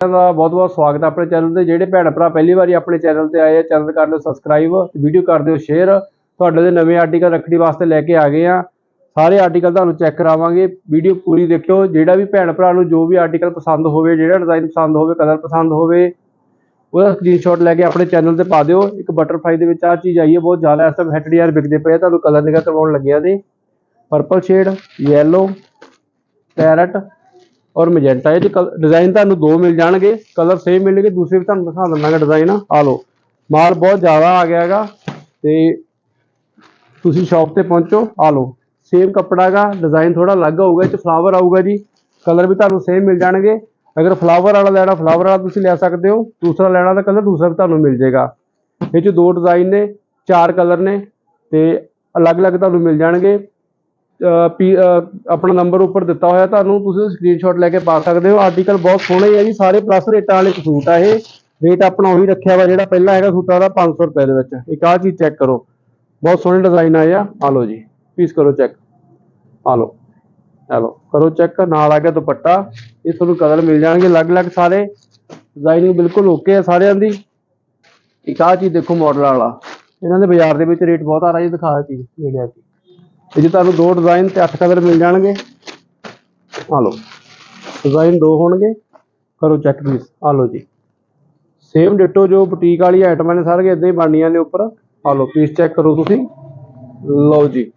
ਦਾ ਬਹੁਤ ਬਹੁਤ ਸਵਾਗਤ ਹੈ ਆਪਣੇ ਚੈਨਲ ਤੇ। ਜਿਹੜੇ ਭੈਣ ਭਰਾ ਪਹਿਲੀ ਵਾਰੀ ਆਪਣੇ ਚੈਨਲ ਤੇ ਆਏ ਆ, ਚੈਨਲ ਕਰ ਲਿਓ ਸਬਸਕ੍ਰਾਈਬ ਵੀਡੀਓ ਕਰ ਦਿਓ ਸ਼ੇਅਰ ਤੁਹਾਡੇ ਦੇ ਨਵੇਂ ਆਰਟੀਕਲ ਰੱਖੜੀ ਵਾਸਤੇ ਲੈ ਕੇ ਆ ਗਏ ਆ। ਸਾਰੇ ਆਰਟੀਕਲ ਤੁਹਾਨੂੰ ਚੈੱਕ ਕਰਾਵਾਂਗੇ। ਵੀਡੀਓ ਪੂਰੀ ਦੇਖਿਓ। ਜਿਹੜਾ ਵੀ ਭੈਣ ਭਰਾ ਨੂੰ ਜੋ ਵੀ ਆਰਟੀਕਲ ਪਸੰਦ ਹੋਵੇ, ਜਿਹੜਾ ਡਿਜ਼ਾਈਨ ਪਸੰਦ ਹੋਵੇ ਕਲਰ ਪਸੰਦ ਹੋਵੇ, ਉਹਦਾ ਸਕਰੀਨਸ਼ਾਟ ਲੈ ਕੇ ਆਪਣੇ ਚੈਨਲ ਤੇ ਪਾ ਦਿਓ। ਇੱਕ ਬਟਰਫਲਾਈ ਦੇ ਵਿੱਚ ਆ ਚੀਜ਼ ਆਈ ਹੈ, ਬਹੁਤ ਜ਼ਿਆਦਾ ਇਸ ਟਾਈਮ ਹੈਟਡ ਯਾਰ ਵਿਕਦੇ ਪਏ ਆ। ਤੁਹਾਨੂੰ ਕਲਰ ਨਿਗਾ ਕਰਵਾਉਣ ਲੱਗਿਆ ਦੇ ਪਰਪਲ ਸ਼ੇਡ ਯੈਲੋ ਪੈਰਟ ਔਰ ਮੈਜੈਂਟਾ ਇਹ ਚ ਡਿਜ਼ਾਈਨ ਤੁਹਾਨੂੰ ਦੋ ਮਿਲ ਜਾਣਗੇ ਕਲਰ ਸੇਮ ਮਿਲਣਗੇ, ਦੂਸਰੇ ਵੀ ਤੁਹਾਨੂੰ ਦਿਖਾ ਦਿੰਦਾਗਾ ਡਿਜ਼ਾਈਨ ਆ ਲਓ, ਮਾਲ ਬਹੁਤ ਜ਼ਿਆਦਾ ਆ ਗਿਆ ਹੈਗਾ ਤੇ ਤੁਸੀਂ ਸ਼ਾਪ ਤੇ ਪਹੁੰਚੋ। ਆ ਲਓ ਸੇਮ ਕੱਪੜਾ ਹੈਗਾ ਡਿਜ਼ਾਈਨ ਥੋੜਾ ਅਲੱਗ ਹੋਊਗਾ, ਇਹ ਚ ਫਲਾਵਰ ਆਊਗਾ ਜੀ। ਕਲਰ ਵੀ ਤੁਹਾਨੂੰ ਸੇਮ ਮਿਲ ਜਾਣਗੇ। ਅਗਰ ਫਲਾਵਰ ਵਾਲਾ ਲੈਣਾ ਫਲਾਵਰ ਵਾਲਾ ਤੁਸੀਂ ਲੈ ਸਕਦੇ ਹੋ। ਦੂਸਰਾ ਲੈਣਾ ਤਾਂ ਕਲਰ ਦੂਸਰਾ ਵੀ ਤੁਹਾਨੂੰ ਮਿਲ ਜਾਏਗਾ। ਇਹ ਚ ਦੋ ਡਿਜ਼ਾਈਨ ਨੇ, ਚਾਰ ਕਲਰ ਨੇ ਤੇ ਅਲੱਗ-ਅਲੱਗ ਤੁਹਾਨੂੰ ਮਿਲ ਜਾਣਗੇ। ਆਪਣਾ ਨੰਬਰ ਉੱਪਰ ਦਿੱਤਾ ਹੋਇਆ, ਤੁਹਾਨੂੰ ਤੁਸੀਂ ਸਕਰੀਨਸ਼ਾਟ ਲੈ ਕੇ ਪਾ ਸਕਦੇ ਹੋ। ਆਰਟੀਕਲ ਬਹੁਤ ਸੋਹਣੇ ਹੈ ਜੀ, ਸਾਰੇ ਪਲੱਸ ਰੇਟਾਂ ਵਾਲੇ ਸੂਟ ਆ ਇਹ। ਰੇਟ ਆਪਣਾ ਉਹੀ ਰੱਖਿਆ ਵਾ, ਜਿਹੜਾ ਪਹਿਲਾਂ ਹੈਗਾ ਸੂਟਾਂ ਦਾ 500 ਰੁਪਏ ਦੇ ਵਿੱਚ। ਇੱਕ ਆਹ ਚੀਜ਼ ਚੈੱਕ ਕਰੋ। ਬਹੁਤ ਸੋਹਣੇ ਡਿਜ਼ਾਈਨ ਆਏ ਆ। ਆ ਲਓ ਜੀ ਪੀਸ ਕਰੋ ਚੈੱਕ ਆ ਲਓ ਆ ਲਓ। ਕਰੋ ਚੈੱਕ ਨਾਲ ਆ ਗਿਆ ਦੁਪੱਟਾ। ਇਹ ਤੁਹਾਨੂੰ ਕਲਰ ਮਿਲ ਜਾਣਗੇ ਅਲੱਗ-ਅਲੱਗ ਸਾਰੇ। ਡਿਜ਼ਾਈਨਿੰਗ ਬਿਲਕੁਲ ਓਕੇ ਆ ਸਾਰਿਆਂ ਦੀ। ਇੱਕ ਆਹ ਚੀਜ਼ ਦੇਖੋ ਮਾਡਲ ਵਾਲਾ। ਇਹਨਾਂ ਦੇ ਬਾਜ਼ਾਰ ਦੇ ਵਿੱਚ ਰੇਟ ਬਹੁਤ ਆ ਰਿਹਾ ਜੀ, ਦਿਖਾ ਚੀਜ਼ ਮਿਲਿਆ ਆ ਇਹ 'ਚ ਤੁਹਾਨੂੰ ਦੋ ਡਿਜ਼ਾਈਨ ਤੇ ਅੱਠ ਕਲਰ ਮਿਲ ਜਾਣਗੇ ਆ ਲਓ ਡਿਜ਼ਾਈਨ ਦੋ ਹੋਣਗੇ, ਕਰੋ ਚੈੱਕ ਪਲੀਜ਼ ਆ ਲਓ ਜੀ। ਸੇਮ ਡਿਟੋ ਜੋ ਬੁਟੀਕ ਵਾਲੀ ਆਈਟਮਾਂ ਨੇ ਸਾਰੀਆਂ ਇਦਾਂ ਹੀ ਬਣਨੀਆਂ ਨੇ ਉੱਪਰ ਆ ਲਓ ਪੀਸ ਚੈੱਕ ਕਰੋ ਤੁਸੀਂ। ਲਓ ਜੀ।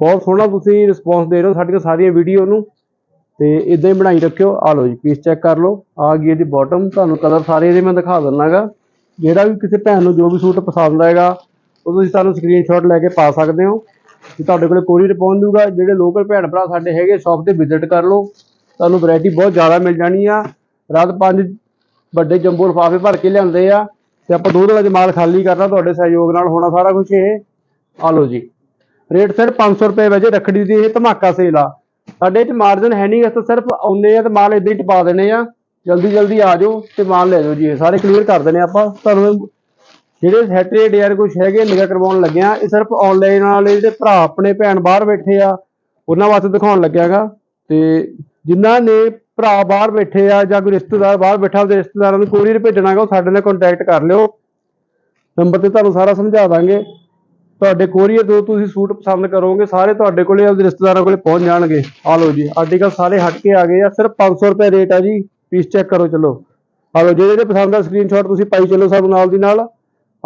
ਬਹੁਤ ਸੋਹਣਾ ਤੁਸੀਂ ਰਿਸਪੌਂਸ ਦੇ ਰਹੇ ਹੋ ਸਾਡੀਆਂ ਸਾਰੀਆਂ ਵੀਡੀਓ ਨੂੰ, ਤੇ ਇਦਾਂ ਹੀ ਬਣਾਈ ਰੱਖਿਓ ਆ ਲਓ ਜੀ ਪੀਸ ਚੈੱਕ ਕਰ ਲਓ। ਆ ਗਈ ਇਹਦੀ ਬਾਟਮ ਤੁਹਾਨੂੰ ਕਲਰ ਸਾਰੇ ਇਹਦੇ ਮੈਂ ਦਿਖਾ ਦਿੰਨਾਗਾ। ਜਿਹੜਾ ਵੀ ਕਿਸੇ ਭੈਣ ਨੂੰ ਜੋ ਵੀ ਸੂਟ ਪਸੰਦ ਆਏਗਾ, ਉਹ ਤੁਸੀਂ ਸਾਨੂੰ ਸਕਰੀਨਸ਼ਾਟ ਲੈ ਕੇ ਪਾ ਸਕਦੇ ਹੋ। ਤੁਹਾਡੇ ਕੋਲ ਕੋਰੀਅਰ ਪਹੁੰਚ ਜੂਗਾ ਜਿਹੜੇ ਲੋਕਲ ਭੈਣ ਭਰਾ ਸਾਡੇ ਹੈਗੇ ਸ਼ਾਪ ਤੇ ਵਿਜ਼ਿਟ ਕਰ ਲਓ। ਤੁਹਾਨੂੰ ਵੈਰਾਈਟੀ ਬਹੁਤ ਜ਼ਿਆਦਾ ਮਿਲ ਜਾਣੀ ਆ। ਰਾਤ ਪੰਜ ਵੱਡੇ ਜੰਬੋ ਲਫ਼ਾਫੇ ਭਰ ਕੇ ਲਿਆਉਂਦੇ ਆ ਤੇ ਆਪਾਂ ਦੋ ਦਿਨਾਂ 'ਚ ਮਾਲ ਖਾਲੀ ਕਰਨਾ, ਤੁਹਾਡੇ ਸਹਿਯੋਗ ਨਾਲ ਹੋਣਾ ਸਾਰਾ ਕੁਝ ਇਹ। ਆ ਲਓ ਜੀ। ਰੇਟ ਸਿਰਫ 500 ਰੁਪਏ ਵਜੇ ਰੱਖੜੀ ਦੀ ਇਹ ਧਮਾਕਾ ਸੇਲ ਆ। ਸਾਡੇ 'ਚ ਮਾਰਜਨ ਹੈ ਨਹੀਂ ਇਸ ਸਿਰਫ ਆਉਂਦੇ ਆ ਤੇ ਮਾਲ ਇਦਾਂ ਹੀ ਟਪਾ ਦੇਣੇ ਆ। ਜਲਦੀ ਜਲਦੀ ਆ ਜਾਓ ਤੇ ਮਾਲ ਲੈ ਜਾਓ ਜੀ। ਇਹ ਸਾਰੇ ਕਲੀਅਰ ਕਰ ਦੇਣੇ ਆਪਾਂ। ਤੁਹਾਨੂੰ ਜਿਹੜੇ ਸੈਟਰਡੇ ਯਾਰ ਕੁਝ ਹੈਗੇ ਨਿਗਾ ਕਰਵਾਉਣ ਲੱਗਿਆ ਇਹ ਸਿਰਫ ਆਨਲਾਈਨ ਵਾਲੇ ਜਿਹੜੇ ਭਰਾ ਆਪਣੇ ਭੈਣ ਬਾਹਰ ਬੈਠੇ ਆ, ਉਹਨਾਂ ਵਾਸਤੇ ਦਿਖਾਉਣ ਲੱਗਿਆਗਾ ਤੇ ਜਿਨ੍ਹਾਂ ਨੇ ਭਰਾ ਬਾਹਰ ਬੈਠੇ ਆ ਜਾਂ ਕੋਈ ਰਿਸ਼ਤੇਦਾਰ ਬਾਹਰ ਬੈਠਾ, ਉਹਦੇ ਰਿਸ਼ਤੇਦਾਰਾਂ ਨੂੰ ਕੋਰੀਅਰ ਭੇਜਣਾਗਾ ਉਹ ਸਾਡੇ ਨਾਲ ਕੰਟੈਕਟ ਕਰ ਲਿਓ। ਨੰਬਰ ਤੇ ਤੁਹਾਨੂੰ ਸਾਰਾ ਸਮਝਾ ਦਾਂਗੇ। ਤੁਹਾਡੇ ਕੋਰੀਅਰ ਦੋ ਤੁਸੀਂ ਸੂਟ ਪਸੰਦ ਕਰੋਗੇ, ਸਾਰੇ ਤੁਹਾਡੇ ਕੋਲੇ ਆਪਦੇ ਰਿਸ਼ਤੇਦਾਰਾਂ ਕੋਲੇ ਪਹੁੰਚ ਜਾਣਗੇ। ਆ ਲਓ ਜੀ ਆਰਟੀਕਲ ਸਾਰੇ ਹਟ ਕੇ ਆ ਗਏ ਆ, ਸਿਰਫ 500 ਰੁਪਏ ਰੇਟ ਆ ਜੀ ਪੀਸ ਚੈੱਕ ਕਰੋ, ਚਲੋ। ਆ ਲਓ, ਜਿਹੜੇ ਜਿਹੜੇ ਪਸੰਦ ਆ ਸਕਰੀਨਸ਼ਾਟ ਤੁਸੀਂ ਪਾਈ ਚਲੋ ਸਾਨੂੰ ਨਾਲ ਦੀ ਨਾਲ।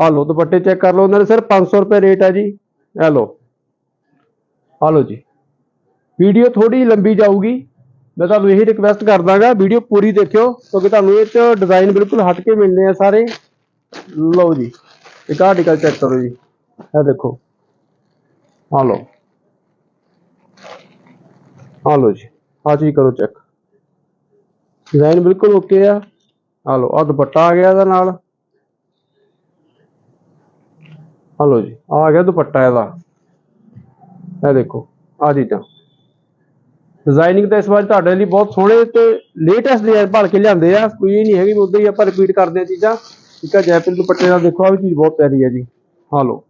ਆ ਲਓ, ਦੁਪੱਟੇ ਚੈੱਕ ਕਰ ਲਓ, ਉਹਨਾਂ ਦੇ ਸਿਰਫ 500 ਰੁਪਏ ਰੇਟ ਹੈ ਜੀ। ਇਹ ਲਓ। ਆ ਲਓ ਜੀ। ਵੀਡੀਓ ਥੋੜੀ ਲੰਬੀ ਜਾਊਗੀ। ਮੈਂ ਤੁਹਾਨੂੰ ਇਹੀ ਰਿਕਵੈਸਟ ਕਰਦਾਗਾ ਵੀਡੀਓ ਪੂਰੀ ਦੇਖਿਓ, ਕਿਉਂਕਿ ਤੁਹਾਨੂੰ ਇਹ ਚ ਡਿਜ਼ਾਈਨ ਬਿਲਕੁਲ ਹਟ ਕੇ ਮਿਲਨੇ ਆ ਸਾਰੇ। ਲਓ ਜੀ। ਇੱਕ ਆਰਟੀਕਲ ਚੈੱਕ ਕਰੋ ਜੀ। ਇਹ ਦੇਖੋ। ਆ ਲਓ। ਆ ਲਓ ਜੀ। ਆ ਚੀਜ਼ ਕਰੋ ਚੈੱਕ ਡਿਜ਼ਾਈਨ ਬਿਲਕੁਲ ਓਕੇ ਆ। ਆ ਲਓ ਆ ਦੁਪੱਟਾ ਆ ਗਿਆ ਇਹਦਾ ਨਾਲ। ਆ ਲਓ ਜੀ, ਆ ਗਿਆ ਦੁਪੱਟਾ ਇਹਦਾ। ਇਹ ਦੇਖੋ, ਆ ਜੀ ਤਾਂ ਡਿਜ਼ਾਈਨਿੰਗ ਤਾਂ ਇਸ ਵਾਰ ਤੁਹਾਡੇ ਲਈ ਬਹੁਤ ਸੋਹਣੇ ਤੇ ਲੇਟੈਸਟ ਡਿਜ਼ਾਈਨ ਭਰ ਕੇ ਲਿਆਂਦੇ ਆ, ਕੋਈ ਇਹ ਨਹੀਂ ਹੈਗੀ ਵੀ ਉਦਾਂ ਹੀ ਆਪਾਂ ਰਿਪੀਟ ਕਰਦੇ ਆ ਚੀਜ਼ਾਂ। ਠੀਕ ਆ, ਜੈਪੁਰ ਦੁਪੱਟੇ ਦਾ ਦੇਖੋ ਆ ਵੀ ਚੀਜ਼ ਬਹੁਤ ਪਿਆਰੀ ਹੈ ਜੀ। ਹਾਂ ਲਓ।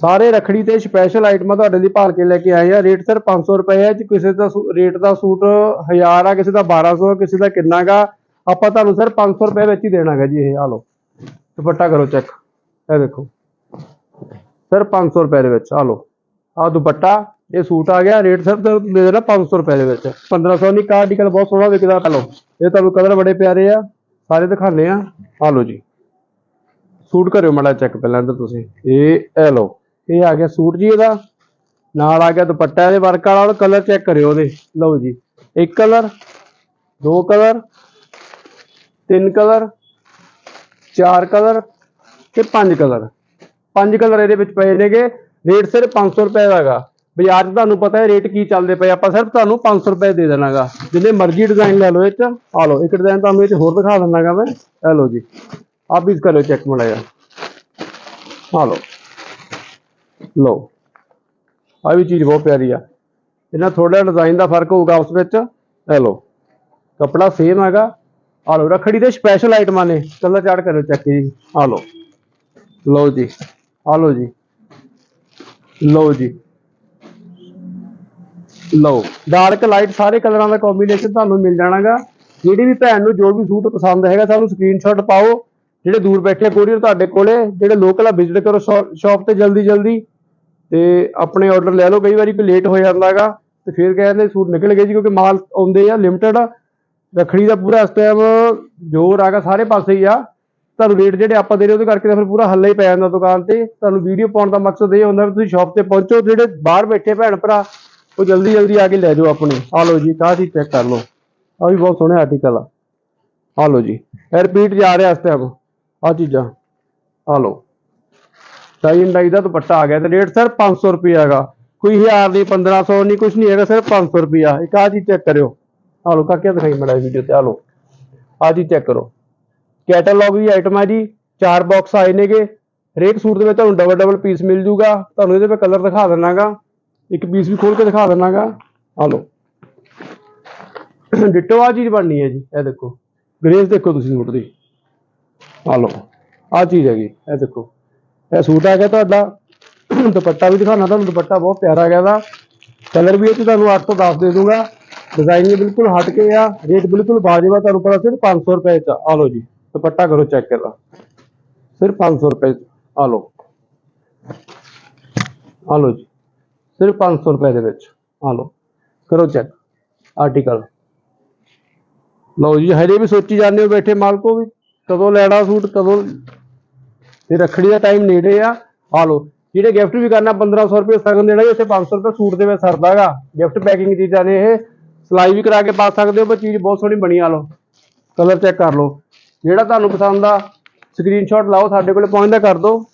ਸਾਰੇ ਰਖੜੀ ਤੇ ਸਪੈਸ਼ਲ ਆਈਟਮਾਂ ਤੁਹਾਡੇ ਲਈ ਭਾਲ ਕੇ ਲੈ ਕੇ ਆਏ ਆ। ਰੇਟ ਸਿਰ 500 ਰੁਪਏ ਹੈ ਜੀ। ਕਿਸੇ ਦਾ ਰੇਟ ਦਾ ਸੂਟ 1000 ਆ, ਕਿਸੇ ਦਾ 1200 ਕਿਸੇ ਦਾ ਕਿੰਨਾਗਾ ਆਪਾਂ ਤੁਹਾਨੂੰ ਸਿਰ 500 ਰੁਪਏ ਵਿੱਚ ਹੀ ਦੇਣਾਗਾ ਜੀ ਇਹ। ਆ ਲਓ। ਦੁਪੱਟਾ ਕਰੋ ਚੈੱਕ ਇਹ ਦੇਖੋ। ਸਿਰ 500 ਰੁਪਏ ਦੇ ਵਿੱਚ ਆ ਲਓ। ਆ ਦੁਪੱਟਾ, ਇਹ ਸੂਟ ਆ ਗਿਆ, ਰੇਟ ਸਰ ਦੇ ਦੇਣਾ 500 ਰੁਪਏ ਦੇ ਵਿੱਚ। 1500 ਨਹੀਂ ਕਾ ਆਰਟੀਕਲ ਬਹੁਤ ਸੋਹਣਾ ਵਿਕਦਾ। ਲਓ, ਇਹ ਤੁਹਾਨੂੰ ਕਲਰ ਬੜੇ ਪਿਆਰੇ ਆ, ਸਾਰੇ ਦਿਖਾਣੇ ਆ। ਆ ਲਓ ਜੀ। ਸੂਟ ਕਰਿਓ ਮੜਾ ਚੈੱਕ ਪਹਿਲਾਂ ਇੱਧਰ ਤੁਸੀਂ। ਇਹ ਇਹ ਲਓ, ਇਹ ਆ ਗਿਆ ਸੂਟ ਜੀ ਇਹਦਾ। ਨਾਲ ਆ ਗਿਆ ਦੁਪੱਟਾ, ਇਹਦੇ ਵਰਕ ਵਾਲਾ ਕਲਰ ਚੈੱਕ ਕਰਿਓ ਉਹਦੇ। ਲਓ ਜੀ, ਇੱਕ ਕਲਰ ਦੋ ਕਲਰ ਤਿੰਨ ਕਲਰ ਚਾਰ ਕਲਰ ਤੇ ਪੰਜ ਕਲਰ ਪੰਜ ਕਲਰ ਇਹਦੇ ਵਿੱਚ ਪਏ ਨੇਗੇ। ਰੇਟ ਸਿਰਫ 500 ਰੁਪਏ ਦਾ ਹੈਗਾ। ਬਾਜ਼ਾਰ 'ਚ ਤੁਹਾਨੂੰ ਪਤਾ ਹੈ, ਰੇਟ ਕੀ ਚੱਲਦੇ ਪਏ ਆਪਾਂ ਸਿਰਫ ਤੁਹਾਨੂੰ 500 ਰੁਪਏ ਦੇ ਦੇਣਾਗਾ। ਜਿੰਨੇ ਮਰਜ਼ੀ ਡਿਜ਼ਾਈਨ ਲੈ ਲਓ ਇਹ 'ਚ। ਆ ਲਓ, ਇੱਕ ਡਿਜ਼ਾਈਨ ਤੁਹਾਨੂੰ ਇਹ 'ਚ ਹੋਰ ਦਿਖਾ ਦਿੰਦਾਗਾ ਮੈਂ। ਇਹ ਲਓ ਜੀ। ਆਪ ਵੀ ਕਰੋ ਚੈੱਕ ਮੜਾਇਆ ਆ ਲਓ। ਲਓ। ਆ ਵੀ ਚੀਜ਼ ਬਹੁਤ ਪਿਆਰੀ ਆ। ਇਹਨਾਂ ਥੋੜਾ ਡਿਜ਼ਾਈਨ ਦਾ ਫ਼ਰਕ ਹੋਊਗਾ ਉਸ ਵਿੱਚ। ਇਹ ਲਓ। ਕਪੜਾ ਸੇਮ ਹੈਗਾ। ਆ ਲਓ, ਰਖੜੀ ਦੇ ਸਪੈਸ਼ਲ ਆਈਟਮਾਂ ਨੇ। ਕਲਰ ਚਾਰਟ ਕਰੋ ਚੈੱਕ ਜੀ। ਆ ਲਓ। ਲਓ ਜੀ। ਆ ਲਓ ਜੀ। ਲਓ ਜੀ। ਲਓ। ਡਾਰਕ ਲਾਈਟ ਸਾਰੇ ਕਲਰਾਂ ਦਾ ਕੰਬੀਨੇਸ਼ਨ ਤੁਹਾਨੂੰ ਮਿਲ ਜਾਣਾਗਾ। ਜਿਹੜੀ ਵੀ ਭੈਣ ਨੂੰ ਜੋ ਵੀ ਸੂਟ ਪਸੰਦ ਹੈਗਾ, ਸਾਨੂੰ ਸਕਰੀਨਸ਼ਾਟ ਪਾਓ। ਜਿਹੜੇ ਦੂਰ ਬੈਠੇ ਕੋਰੀਅਰ ਤੁਹਾਡੇ ਕੋਲੇ, ਜਿਹੜੇ ਲੋਕਲ ਆ ਵਿਜ਼ਿਟ ਕਰੋ ਸ਼ਾਪ ਤੇ ਜਲਦੀ ਜਲਦੀ। ਤੇ ਆਪਣੇ ਆਰਡਰ ਲੈ ਲਓ, ਕਈ ਵਾਰੀ ਕੋਈ ਲੇਟ ਹੋ ਜਾਂਦਾਗਾ। ਤੇ ਫਿਰ ਕਹਿੰਦੇ ਸੂਟ ਨਿਕਲ ਗਏ ਜੀ, ਕਿਉਂਕਿ ਮਾਲ ਆਉਂਦੇ ਆ ਲਿਮਟਿਡ ਰੱਖੜੀ ਦਾ ਪੂਰਾ ਇਸ ਟਾਈਮ ਜੋਰ ਆਗਾ ਸਾਰੇ ਪਾਸੇ ਹੀ ਆ। ਤੁਹਾਨੂੰ ਰੇਟ ਜਿਹੜੇ ਆਪਾਂ ਦੇ ਰਹੇ ਉਹਦੇ ਕਰਕੇ ਤਾਂ ਫਿਰ ਪੂਰਾ ਹੱਲਾ ਹੀ ਪੈ ਜਾਂਦਾ ਦੁਕਾਨ ਤੇ। ਤੁਹਾਨੂੰ ਵੀਡੀਓ ਪਾਉਣ ਦਾ ਮਕਸਦ ਇਹ ਹੁੰਦਾ ਵੀ ਤੁਸੀਂ ਸ਼ਾਪ ਤੇ ਪਹੁੰਚੋ, ਜਿਹੜੇ ਬਾਹਰ ਬੈਠੇ ਭੈਣ ਭਰਾ, ਉਹ ਜਲਦੀ ਜਲਦੀ ਆ ਕੇ ਲੈ ਜਾਓ ਆਪਣੇ। ਆ ਲਓ ਜੀ, ਕਾਹ ਚੀਜ਼ ਚੈੱਕ ਕਰ ਲਓ। ਆ ਵੀ ਬਹੁਤ ਸੋਹਣਾ ਆਰਟੀਕਲ ਆ। ਆ ਲਓ ਜੀ ਰਿਪੀਟ ਜਾ ਰਿਹਾ ਇਸ ਟਾਈਮ ਆ ਚੀਜ਼ਾਂ ਆ ਲਓ। ਟਾਈ ਡਾਈ ਦਾ ਦੁਪੱਟਾ ਆ ਗਿਆ, ਤੇ ਰੇਟ ਸਰ 500 ਰੁਪਏ ਹੈਗਾ। ਕੋਈ 1000 ਨਹੀਂ 1500 ਨਹੀਂ ਕੁਝ ਨਹੀਂ ਹੈਗਾ ਸਰ 500 ਰੁਪਿਆ ਇੱਕ ਆ ਜੀ ਚੈੱਕ ਕਰਿਓ। ਆ ਲਓ, ਕਾਕਿਆ ਦਿਖਾਈ ਮੜਾ ਵੀਡੀਓ ਤੇ ਆ ਲਓ। ਆ ਚੀਜ਼ ਚੈੱਕ ਕਰੋ। ਕੈਟਲੌਗ ਦੀ ਆਈਟਮ ਹੈ ਜੀ। ਚਾਰ ਬਾਕਸ ਆਏ ਨੇਗੇ। ਹਰੇਕ ਸੂਟ ਦੇ ਵਿੱਚ ਤੁਹਾਨੂੰ ਡਬਲ ਡਬਲ ਪੀਸ ਮਿਲ ਜੂਗਾ। ਤੁਹਾਨੂੰ ਇਹਦੇ 'ਤੇ ਕਲਰ ਦਿਖਾ ਦਿੰਨਾਗਾ। ਇੱਕ ਪੀਸ ਵੀ ਖੋਲ ਕੇ ਦਿਖਾ ਦਿੰਨਾਗਾ। ਆ ਲਓ। ਡਿਟੋ ਆ ਚੀਜ਼ ਬਣਨੀ ਹੈ ਜੀ। ਇਹ ਦੇਖੋ। ਗ੍ਰੇਸ ਦੇਖੋ ਤੁਸੀਂ ਸੂਟ ਦੀ। ਆ ਲਓ। ਆ ਚੀਜ਼ ਹੈਗੀ। ਇਹ ਦੇਖੋ। ਇਹ ਸੂਟ ਆ ਗਿਆ ਤੁਹਾਡਾ। ਦੁਪੱਟਾ ਵੀ ਦਿਖਾਉਣਾ ਤੁਹਾਨੂੰ। ਦੁਪੱਟਾ ਬਹੁਤ ਪਿਆਰਾ ਹੈਗਾ ਦਾ ਕਲਰ ਵੀ ਇਹ 'ਚ ਤੁਹਾਨੂੰ 8 ਤੋਂ 10 ਦੇ ਦੂੰਗਾ। ਡਿਜ਼ਾਈਨ ਵੀ ਬਿਲਕੁਲ ਹਟ ਕੇ ਆ। ਰੇਟ ਬਿਲਕੁਲ ਵਾਜਬ ਆ ਤੁਹਾਨੂੰ। ਪਤਾ ਸਿਰਫ 500 ਰੁਪਏ ਚ ਆ। ਲਓ ਜੀ। ਦੁਪੱਟਾ ਕਰੋ ਚੈੱਕ ਕਰਦਾ ਸਿਰਫ 500 ਰੁਪਏ ਆ ਲਓ। ਆ ਲਓ ਜੀ। ਸਿਰਫ 500 ਰੁਪਏ ਦੇ ਵਿੱਚ, ਆ ਲਓ। ਕਰੋ ਚੈੱਕ ਆਰਟੀਕਲ ਲਓ ਜੀ, ਹਜੇ ਵੀ ਸੋਚੀ ਜਾਂਦੇ ਹੋ ਬੈਠੇ ਮਾਲਕੋ ਵੀ, ਕਦੋਂ ਲੈਣਾ ਸੂਟ, ਕਦੋਂ ਤੇ ਰੱਖੜੀ ਦਾ ਟਾਈਮ ਨੇੜੇ ਆ ਆ ਲਓ। ਜਿਹੜੇ ਗਿਫਟ ਵੀ ਕਰਨਾ 1500 ਰੁਪਏ ਸਗਨ ਦੇਣਾ ਜੀ, ਉੱਥੇ 500 ਰੁਪਏ ਸੂਟ ਦੇ ਵਿੱਚ ਸਰਦਾਗਾ। ਗਿਫਟ ਪੈਕਿੰਗ ਚੀਜ਼ਾਂ ਨੇ ਇਹ। ਸਿਲਾਈ ਵੀ ਕਰਾ ਕੇ ਪਾ ਸਕਦੇ ਹੋ, ਪਰ ਚੀਜ਼ ਬਹੁਤ ਸੋਹਣੀ ਬਣੀ, ਆ ਲਓ। ਕਲਰ ਚੈੱਕ ਕਰ ਲਓ। ਜਿਹੜਾ ਤੁਹਾਨੂੰ ਪਸੰਦ ਆ ਸਕਰੀਨਸ਼ਾਟ ਲਾਓ, ਸਾਡੇ ਕੋਲੇ ਪਹੁੰਚਦਾ ਕਰ ਦਿਓ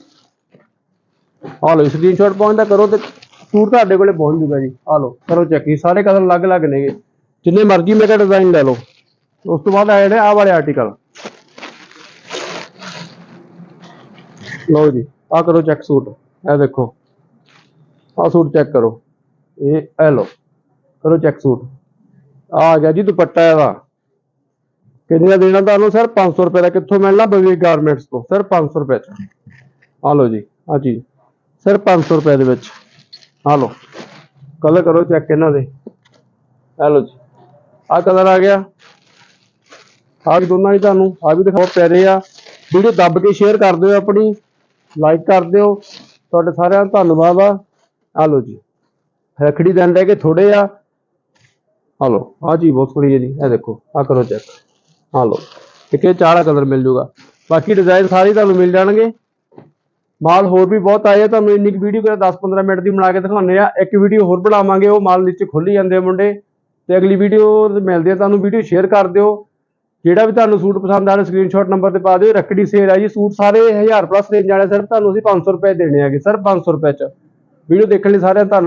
ਆ ਲਓ ਸਕਰੀਨਸ਼ਾਟ ਪਹੁੰਚਦਾ ਕਰੋ ਤੇ ਸੂਟ ਤੁਹਾਡੇ ਕੋਲੇ ਪਹੁੰਚ ਜੂਗਾ ਜੀ। ਆ ਲਓ, ਕਰੋ ਚੈੱਕ ਇਹ ਸਾਰੇ ਕਲਰ ਅਲੱਗ-ਅਲੱਗ ਨੇਗੇ। ਜਿੰਨੇ ਮਰਜ਼ੀ ਮੇਰਾ ਡਿਜ਼ਾਈਨ ਲੈ ਲਓ। ਉਸ ਤੋਂ ਬਾਅਦ ਆ ਜਿਹੜੇ ਆਹ ਵਾਲੇ ਆਰਟੀਕਲ ਲਓ ਜੀ ਆ ਕਰੋ ਚੈੱਕ ਸੂਟ। ਇਹ ਦੇਖੋ ਆ ਸੂਟ ਚੈੱਕ ਕਰੋ। ਇਹ ਇਹ ਲਓ, ਕਰੋ ਚੈੱਕ ਸੂਟ। ਆ ਆ ਗਿਆ ਜੀ ਦੁਪੱਟਾ ਇਹਦਾ। ਕਿੰਨੇ ਦਾ ਦੇਣਾ ਤੁਹਾਨੂੰ? ਸਰ 500 ਰੁਪਏ ਦਾ ਕਿੱਥੋਂ ਮਿਲਣਾ? ਬਵੇਕ ਗਾਰਮੈਂਟਸ ਤੋਂ। ਸਰ 500 ਰੁਪਏ ਚ। ਆ ਲਓ ਜੀ, ਆ ਚੀਜ਼। ਸਰ 500 ਰੁਪਏ ਦੇ ਵਿੱਚ। ਆ ਲਓ। ਕਲਰ ਕਰੋ, ਚੈੱਕ ਇਹਨਾਂ ਦੇ। ਆ ਲਓ ਜੀ। ਆ ਕਲਰ ਆ ਗਿਆ। ਆ ਵੀ ਦੋਨਾਂ ਹੀ ਤੁਹਾਨੂੰ। ਆ ਵੀ ਦਿਖਾਓ ਪਿਆਰੇ ਆ। ਵੀਡੀਓ ਦੱਬ ਕੇ ਸ਼ੇਅਰ ਕਰ ਦਿਓ ਆਪਣੀ। ਲਾਈਕ ਕਰ ਦਿਓ। ਤੁਹਾਡੇ ਸਾਰਿਆਂ ਦਾ ਧੰਨਵਾਦ ਆ। ਆ ਲਓ ਜੀ। ਰੱਖੜੀ ਦਿਨ ਰਹਿ ਕੇ ਥੋੜੇ ਆ। ਆ ਲਓ। ਆ ਜੀ ਬਹੁਤ ਸੋਹਣੀ ਹੈ ਜੀ। ਇਹ ਦੇਖੋ। ਆ ਕਰੋ ਚੈੱਕ। ਆ ਲਓ। ਇੱਕ ਇਹ ਚਾਰਾ ਕਲਰ ਮਿਲ ਜੂਗਾ। ਬਾਕੀ ਡਿਜ਼ਾਈਨ ਸਾਰੇ ਤੁਹਾਨੂੰ ਮਿਲ ਜਾਣਗੇ। ਮਾਲ ਹੋਰ ਵੀ ਬਹੁਤ ਆਏ ਆ, ਤੁਹਾਨੂੰ ਇੰਨੀ ਕੁ ਵੀਡੀਓ ਕਰ 10-15 ਮਿੰਟ ਦੀ ਬਣਾ ਕੇ ਦਿਖਾਉਂਦੇ ਆ। ਇੱਕ ਵੀਡੀਓ ਹੋਰ ਬਣਾਵਾਂਗੇ, ਉਹ ਮਾਲ ਨੀਚੇ ਖੁੱਲੀ ਜਾਂਦੇ ਆ ਮੁੰਡੇ। ਤੇ ਅਗਲੀ ਵੀਡੀਓ ਮਿਲਦੇ ਆ ਤੁਹਾਨੂੰ ਵੀਡੀਓ ਸ਼ੇਅਰ ਕਰ ਦਿਓ। ਜਿਹੜਾ ਵੀ ਤੁਹਾਨੂੰ ਸੂਟ ਪਸੰਦ ਆ ਰਿਹਾ ਸਕਰੀਨਸ਼ਾਟ ਨੰਬਰ ਤੇ ਪਾ ਦਿਓ। ਰੱਖੜੀ ਸੇਲ ਆ ਜੀ, ਸੂਟ ਸਾਰੇ 1000 ਪਲੱਸ ਰੇਂਜ ਵਾਲੇ ਸਿਰਫ ਤੁਹਾਨੂੰ ਅਸੀਂ 500 ਰੁਪਏ ਦੇਣੇ ਆਗੇ ਸਰ 500 ਰੁਪਏ ਚ। ਵੀਡੀਓ ਦੇਖਣ ਲਈ ਸਾਰਿਆਂ ਤੁਹਾਨੂੰ